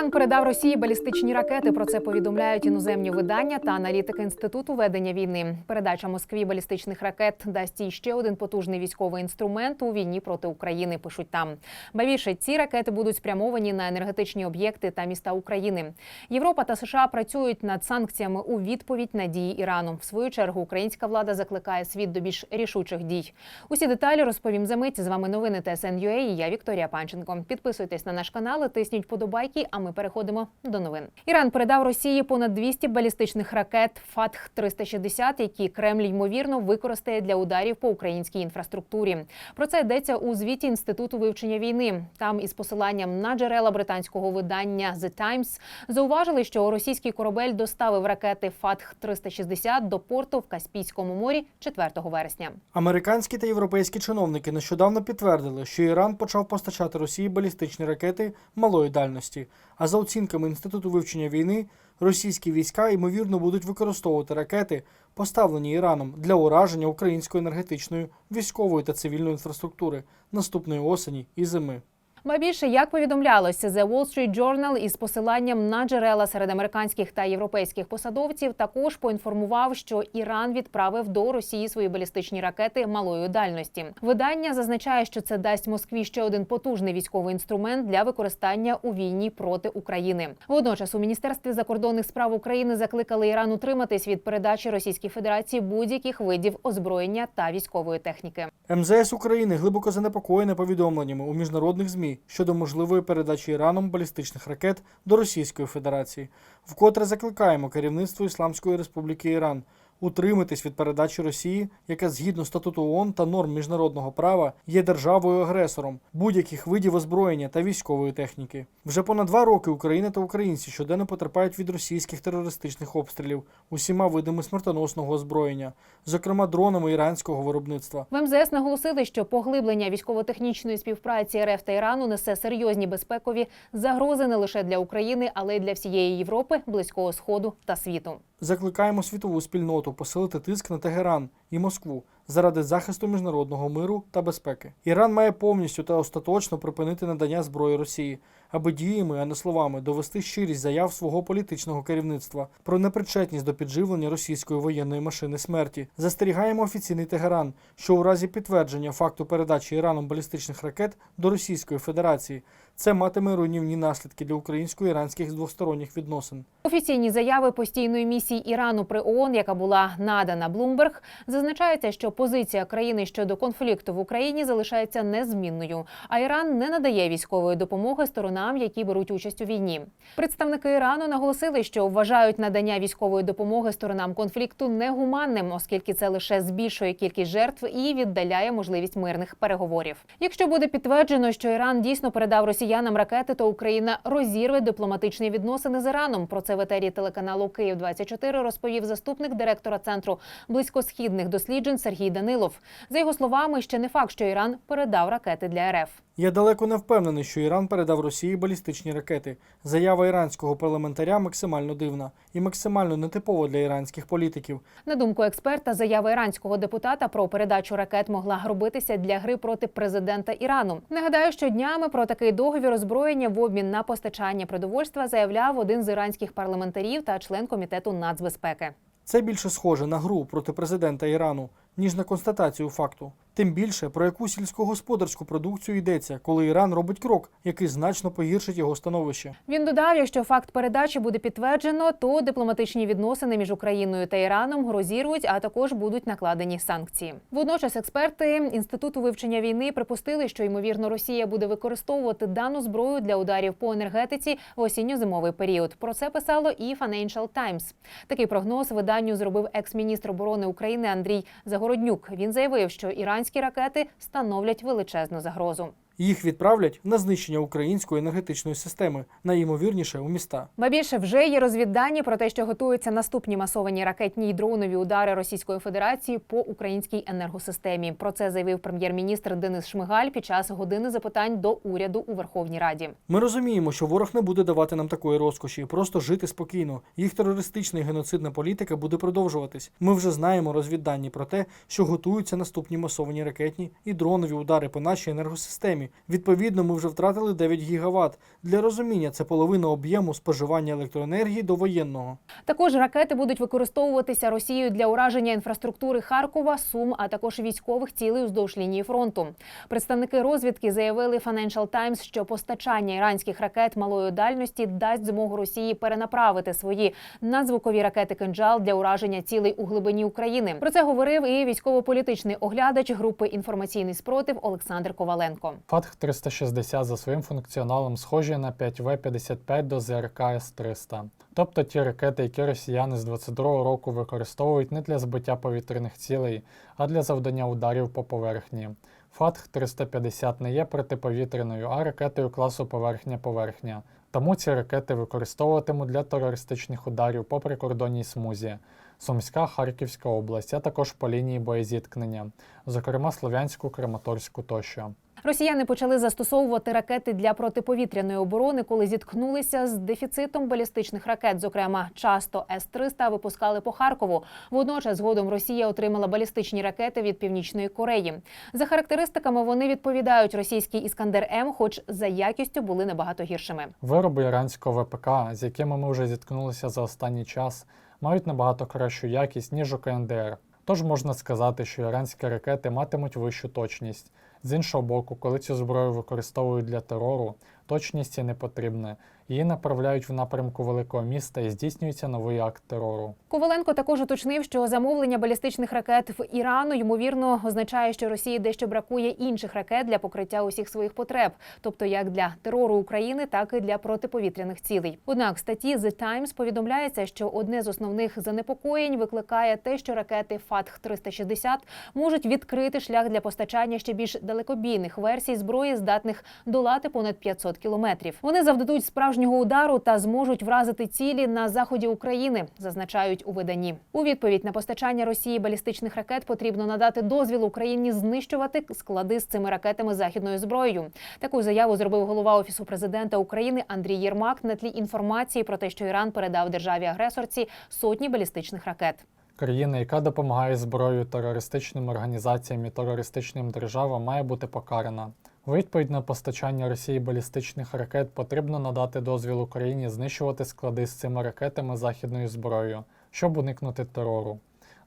Іран передав Росії балістичні ракети. Про це повідомляють іноземні видання та аналітики інституту ведення війни. Передача Москві балістичних ракет дасть їй ще один потужний військовий інструмент у війні проти України. Пишуть там. Ба більше ці ракети будуть спрямовані на енергетичні об'єкти та міста України. Європа та США працюють над санкціями у відповідь на дії Ірану. В свою чергу українська влада закликає світ до більш рішучих дій. Усі деталі розповім за мить. З вами новини ТСН.UA і Я Вікторія Панченко. Підписуйтесь на наш канал, тисніть подобайки. А ми переходимо до новин. Іран передав Росії понад 200 балістичних ракет Фатх 360 які Кремль ймовірно використає для ударів по українській інфраструктурі. Про це йдеться у звіті інституту вивчення війни. Там із посиланням на джерела британського видання The Times зауважили, що російський корабель доставив ракети Фатх 360 до порту в Каспійському морі 4 вересня. Американські та європейські чиновники нещодавно підтвердили, що Іран почав постачати Росії балістичні ракети малої дальності. А за оцінками інституту вивчення війни, російські війська ймовірно будуть використовувати ракети, поставлені Іраном для ураження української енергетичної, військової та цивільної інфраструктури наступної осені і зими. Ба більше, як повідомлялося, The Wall Street Journal із посиланням на джерела серед американських та європейських посадовців також поінформував, що Іран відправив до Росії свої балістичні ракети малої дальності. Видання зазначає, що це дасть Москві ще один потужний військовий інструмент для використання у війні проти України. Водночас у міністерстві закордонних справ України закликали Іран утриматись від передачі Російській Федерації будь-яких видів озброєння та військової техніки. МЗС України глибоко занепокоєне повідомленнями у міжнародних ЗМІ щодо можливої передачі Іраном балістичних ракет до Російської Федерації. Вкотре закликаємо керівництво Ісламської Республіки Іран утриматись від передачі Росії, яка згідно статуту ООН та норм міжнародного права є державою-агресором будь-яких видів озброєння та військової техніки. Вже понад два роки Україна та українці щоденно потерпають від російських терористичних обстрілів усіма видами смертоносного озброєння, зокрема дронами іранського виробництва. В МЗС наголосили, що поглиблення військово-технічної співпраці РФ та Ірану несе серйозні безпекові загрози не лише для України, але й для всієї Європи, близького сходу та світу. Закликаємо світову спільноту посилити тиск на Тегеран і Москву заради захисту міжнародного миру та безпеки. Іран має повністю та остаточно припинити надання зброї Росії, аби діями, а не словами, довести щирість заяв свого політичного керівництва про непричетність до підживлення російської воєнної машини смерті. Застерігаємо офіційний Тегеран, що у разі підтвердження факту передачі Іраном балістичних ракет до Російської Федерації це матиме руйнівні наслідки для українсько-іранських двосторонніх відносин. Офіційні заяви постійної місії Ірану при ООН, яка була надана Блумберг, зазначається, що позиція країни щодо конфлікту в Україні залишається незмінною. А Іран не надає військової допомоги сторонам, які беруть участь у війні. Представники Ірану наголосили, що вважають надання військової допомоги сторонам конфлікту негуманним, оскільки це лише збільшує кількість жертв і віддаляє можливість мирних переговорів. Якщо буде підтверджено, що Іран дійсно передав росіянам ракети, то Україна розірве дипломатичні відносини з Іраном. Про це в етері телеканалу Київ 24 розповів заступник директора центру близькосхідних досліджень Сергій Данилов. За його словами, ще не факт, що Іран передав ракети для РФ. Я далеко не впевнений, що Іран передав Росії балістичні ракети. Заява іранського парламентаря максимально дивна і максимально нетипова для іранських політиків. На думку експерта, заява іранського депутата про передачу ракет могла робитися для гри проти президента Ірану. Нагадаю, що днями про такий договір озброєння в обмін на постачання продовольства заявляв один з іранських парламентарів та член комітету нацбезпеки. Це більше схоже на гру проти президента Ірану, ніж на констатацію факту. Тим більше про яку сільськогосподарську продукцію йдеться, коли Іран робить крок, який значно погіршить його становище. Він додав, якщо факт передачі буде підтверджено, то дипломатичні відносини між Україною та Іраном розірвуть, а також будуть накладені санкції. Водночас експерти інституту вивчення війни припустили, що ймовірно Росія буде використовувати дану зброю для ударів по енергетиці в осінньо-зимовий період. Про це писало і Financial Times. Такий прогноз виданню зробив екс-міністр оборони України Андрій Загороднюк. Він заявив, що іранські ракети становлять величезну загрозу. Їх відправлять на знищення української енергетичної системи, найімовірніше у міста. Ба більше вже є розвіддані про те, що готуються наступні масовані ракетні й дронові удари Російської Федерації по українській енергосистемі. Про це заявив прем'єр-міністр Денис Шмигаль під час години запитань до уряду у Верховній Раді. Ми розуміємо, що ворог не буде давати нам такої розкоші, просто жити спокійно. Їх терористична і геноцидна політика буде продовжуватись. Ми вже знаємо розвіддані про те, що готуються наступні масовані ракетні і дронові удари по нашій енергосистемі. Відповідно, ми вже втратили 9 гігават. Для розуміння це половина об'єму споживання електроенергії до воєнного. Також ракети будуть використовуватися Росією для ураження інфраструктури Харкова, Сум, а також військових цілей уздовж лінії фронту. Представники розвідки заявили Financial Times, що постачання іранських ракет малої дальності дасть змогу Росії перенаправити свої надзвукові ракети «Кинджал» для ураження цілей у глибині України. Про це говорив і військово-політичний оглядач групи інформаційний спротив Олександр Коваленко. Фатх 360 за своїм функціоналом схожі на 5В-55 до ЗРК С-300. Тобто ті ракети, які росіяни з 22-го року використовують не для збиття повітряних цілей, а для завдання ударів по поверхні. Фатх 350 не є протиповітряною, а ракетою класу поверхня-поверхня. Тому ці ракети використовуватимуть для терористичних ударів по прикордонній смузі. Сумська, Харківська область, а також по лінії боєзіткнення, зокрема Слов'янську, Краматорську тощо. Росіяни почали застосовувати ракети для протиповітряної оборони, коли зіткнулися з дефіцитом балістичних ракет. Зокрема, часто С-300 випускали по Харкову. Водночас, згодом Росія отримала балістичні ракети від Північної Кореї. За характеристиками вони відповідають російській Іскандер М, хоч за якістю були набагато гіршими. Вироби іранського ВПК, з якими ми вже зіткнулися за останній час, мають набагато кращу якість, ніж у КНДР. Тож можна сказати, що іранські ракети матимуть вищу точність. З іншого боку, коли цю зброю використовують для терору, точність є не потрібна. Її направляють в напрямку великого міста і здійснюється новий акт терору. Коваленко також уточнив, що замовлення балістичних ракет в Ірану ймовірно означає, що Росії дещо бракує інших ракет для покриття усіх своїх потреб, тобто як для терору України, так і для протиповітряних цілей. Однак в статті The Times повідомляється, що одне з основних занепокоєнь викликає те, що ракети Фатх 360 можуть відкрити шлях для постачання ще більш далекобійних версій зброї, здатних долати понад 500 кілометрів. Вони завдадуть справжнього удару та зможуть вразити цілі на заході України, зазначають у виданні. У відповідь на постачання Росії балістичних ракет потрібно надати дозвіл Україні знищувати склади з цими ракетами західною зброєю. Таку заяву зробив голова офісу президента України Андрій Єрмак на тлі інформації про те, що Іран передав державі агресорці сотні балістичних ракет. Країна, яка допомагає зброєю терористичним організаціям і терористичним державам, має бути покарана. Відповідь на постачання Росії балістичних ракет потрібно надати дозвіл Україні знищувати склади з цими ракетами західною зброєю, щоб уникнути терору.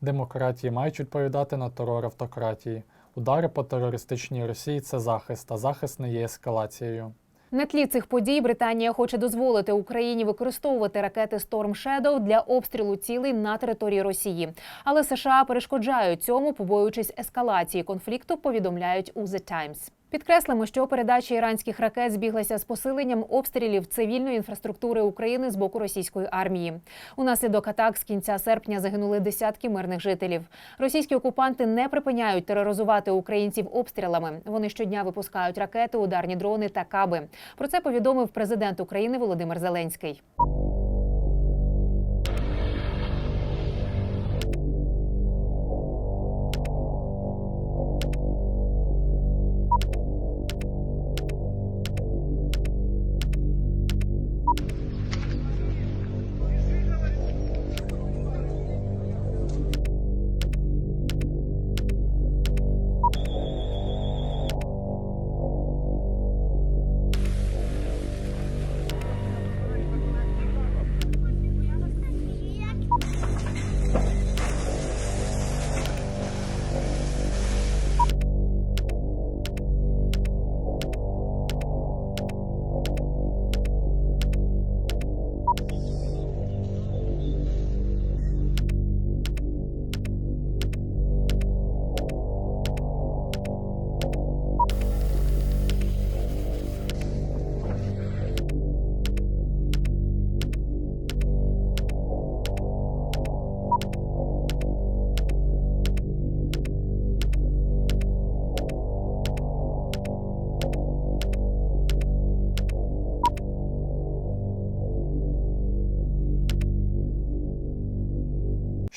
Демократії мають відповідати на терор автократії. Удари по терористичній Росії це захист, а захист не є ескалацією. На тлі цих подій Британія хоче дозволити Україні використовувати ракети Storm Shadow для обстрілу цілей на території Росії. Але США перешкоджають цьому, побоюючись ескалації конфлікту. Повідомляють у The Times. Підкреслимо, що передача іранських ракет збіглася з посиленням обстрілів цивільної інфраструктури України з боку російської армії. Унаслідок атак з кінця серпня загинули десятки мирних жителів. Російські окупанти не припиняють тероризувати українців обстрілами. Вони щодня випускають ракети, ударні дрони та каби. Про це повідомив президент України Володимир Зеленський.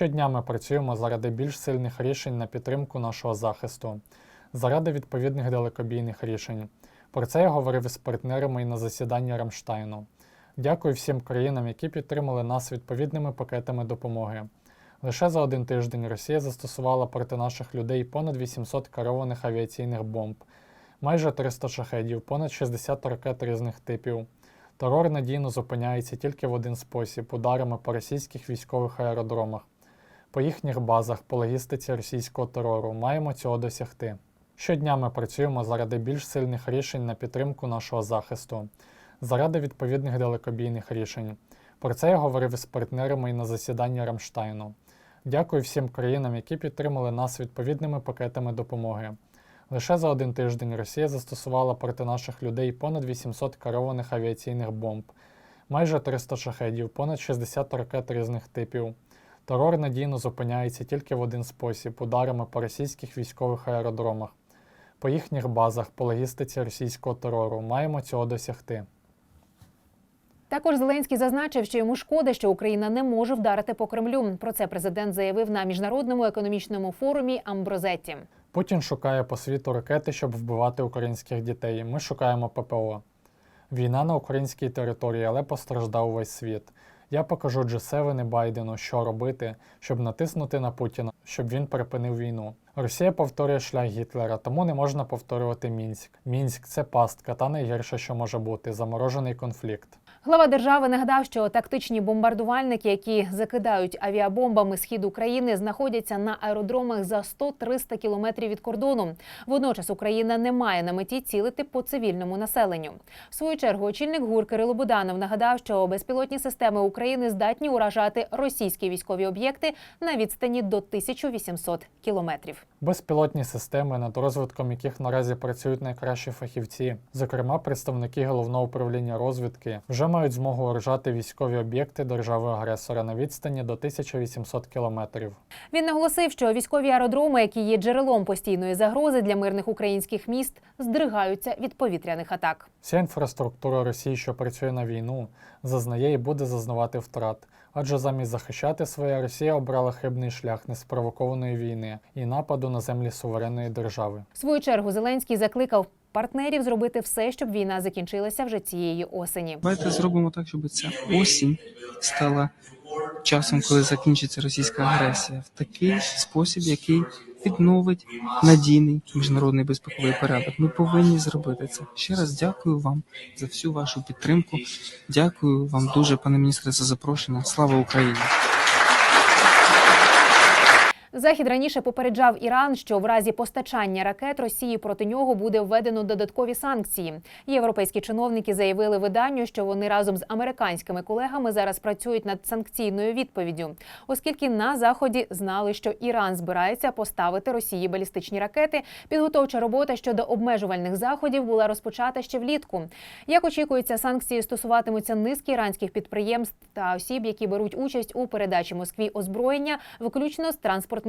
Щодня ми працюємо заради більш сильних рішень на підтримку нашого захисту, заради відповідних далекобійних рішень. Про це я говорив із партнерами і на засіданні Рамштайну. Дякую всім країнам, які підтримали нас відповідними пакетами допомоги. Лише за один тиждень Росія застосувала проти наших людей понад 800 керованих авіаційних бомб. майже 300 шахедів, понад 60 ракет різних типів. Терор надійно зупиняється тільки в один спосіб ударами по російських військових аеродромах. По їхніх базах, по логістиці російського терору маємо цього досягти. Щодня ми працюємо заради більш сильних рішень на підтримку нашого захисту, заради відповідних далекобійних рішень. Про це я говорив із партнерами і на засіданні Рамштайну. Дякую всім країнам, які підтримали нас відповідними пакетами допомоги. Лише за один тиждень Росія застосувала проти наших людей понад 800 керованих авіаційних бомб, майже 300 шахедів, понад 60 ракет різних типів. Терор надійно зупиняється тільки в один спосіб ударами по російських військових аеродромах. По їхніх базах, по логістиці російського терору маємо цього досягти. Також Зеленський зазначив, що йому шкода, що Україна не може вдарити по Кремлю. Про це президент заявив на міжнародному економічному форумі Амброзетті. Путін шукає по світу ракети, щоб вбивати українських дітей. Ми шукаємо ППО. Війна на українській території, але постраждав увесь світ. Я покажу Джесевен і Байдену, що робити, щоб натиснути на Путіна, щоб він припинив війну. Росія повторює шлях Гітлера, тому не можна повторювати Мінськ. Мінськ це пастка, та найгірше, що може бути заморожений конфлікт. Глава держави нагадав, що тактичні бомбардувальники, які закидають авіабомбами схід України, знаходяться на аеродромах за 100-300 кілометрів від кордону. Водночас Україна не має на меті цілити по цивільному населенню. В свою чергу очільник ГУР Кирило Буданов нагадав, що безпілотні системи України здатні уражати російські військові об'єкти на відстані до 1800 кілометрів. Безпілотні системи, над розвитком яких наразі працюють найкращі фахівці, зокрема представники головного управління розвідки, вже мають змогу уражати військові об'єкти держави-агресора на відстані до 1800 кілометрів. Він наголосив, що військові аеродроми, які є джерелом постійної загрози для мирних українських міст, здригаються від повітряних атак. Вся інфраструктура Росії, що працює на війну, зазнає і буде зазнавати втрат. Адже замість захищати своє, Росія обрала хибний шлях неспровокованої війни і нападу на землі суверенної держави. В свою чергу Зеленський закликав партнерів зробити все, щоб війна закінчилася вже цієї осені. Давайте зробимо так, щоб ця осінь стала часом, коли закінчиться російська агресія, в такий спосіб, який відновить надійний міжнародний безпековий порядок. Ми повинні зробити це. Ще раз дякую вам за всю вашу підтримку. Дякую вам дуже, пане міністре, за запрошення. Слава Україні! Захід раніше попереджав Іран, що в разі постачання ракет Росії проти нього буде введено додаткові санкції. Європейські чиновники заявили виданню, що вони разом з американськими колегами зараз працюють над санкційною відповіддю, оскільки на заході знали, що Іран збирається поставити Росії балістичні ракети. Підготовча робота щодо обмежувальних заходів була розпочата ще влітку. Як очікується, санкції стосуватимуться низки іранських підприємств та осіб, які беруть участь у передачі Москві озброєння, включно з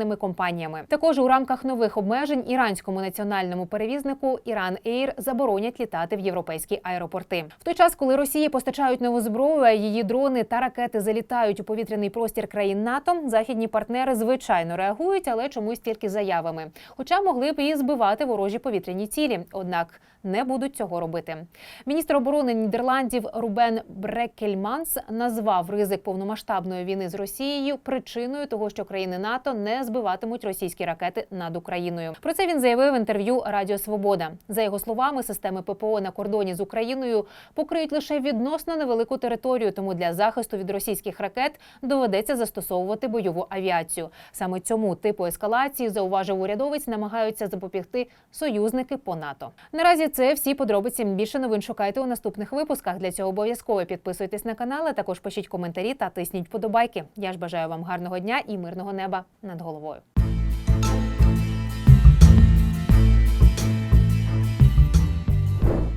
транспортними компаніями. Також у рамках нових обмежень іранському національному перевізнику Іран Ейр заборонять літати в європейські аеропорти. В той час, коли Росії постачають нову зброю, а її дрони та ракети залітають у повітряний простір країн НАТО, західні партнери звичайно реагують, але чомусь тільки заявами. Хоча могли б і збивати ворожі повітряні цілі. Однак не будуть цього робити. Міністр оборони Нідерландів Рубен Брекельманс назвав ризик повномасштабної війни з Росією причиною того, що країни НАТО не збиватимуть російські ракети над Україною. Про це він заявив в інтерв'ю Радіо Свобода. За його словами, системи ППО на кордоні з Україною покриють лише відносно невелику територію, тому для захисту від російських ракет доведеться застосовувати бойову авіацію. Саме цьому типу ескалації зауважив урядовець, намагаються запобігти союзники по НАТО. Наразі це всі подробиці. Більше новин шукайте у наступних випусках. Для цього обов'язково підписуйтесь на канал, а також пишіть коментарі та тисніть подобайки. Я ж бажаю вам гарного дня і мирного неба над головою.